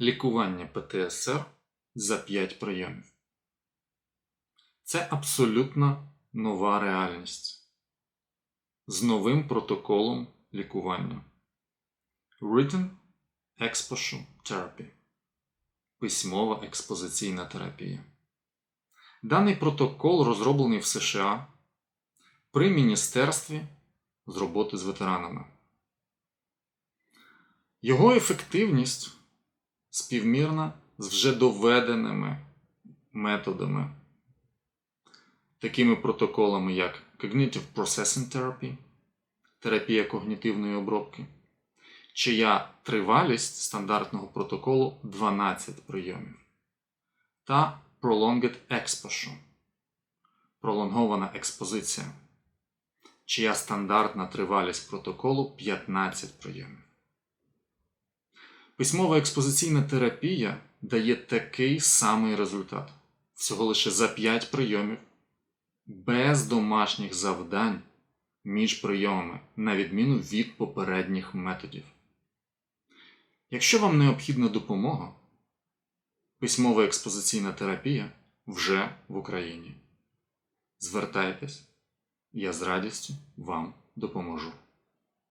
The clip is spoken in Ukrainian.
Лікування ПТСР за 5 прийомів. Це абсолютно нова реальність з новим протоколом лікування. Written Exposure Therapy. Письмова експозиційна терапія. Даний протокол розроблений в США при Міністерстві з роботи з ветеранами. Його ефективність співмірна з вже доведеними методами, такими протоколами, як Cognitive Processing Therapy, терапія когнітивної обробки, чия тривалість стандартного протоколу 12 прийомів, та Prolonged Exposure, пролонгована експозиція, чия стандартна тривалість протоколу 15 прийомів. Письмова експозиційна терапія дає такий самий результат всього лише за 5 прийомів, без домашніх завдань між прийомами, на відміну від попередніх методів. Якщо вам необхідна допомога, письмова експозиційна терапія вже в Україні. Звертайтесь, я з радістю вам допоможу.